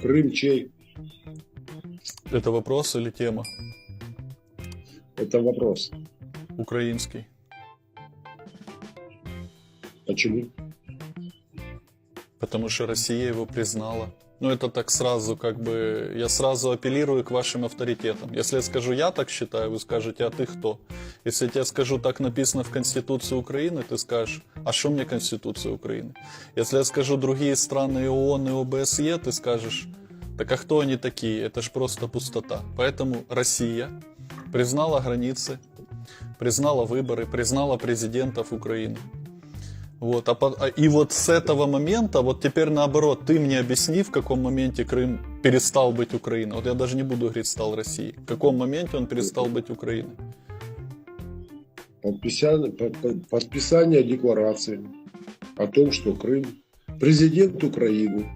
Крым чей? Это вопрос или тема? Это вопрос. Украинский. Почему? Потому что Россия его признала. Ну, это так сразу, как бы, я сразу апеллирую к вашим авторитетам. Если я скажу, я так считаю, вы скажете, а ты кто? Если я тебе скажу, так написано в Конституции Украины, ты скажешь, а что мне Конституция Украины? Если я скажу, другие страны ООН и ОБСЕ, ты скажешь, так а кто они такие? Это ж просто пустота. Поэтому Россия признала границы, признала выборы, признала президентов Украины. Вот, а, а- и вот с этого момента, вот теперь наоборот, ты мне объясни, в каком моменте Крым перестал быть Украиной. Вот я даже не буду говорить, стал Россией. В каком моменте он перестал быть Украиной? Подписание, по- по- подписание декларации о том, что Крым, президент Украины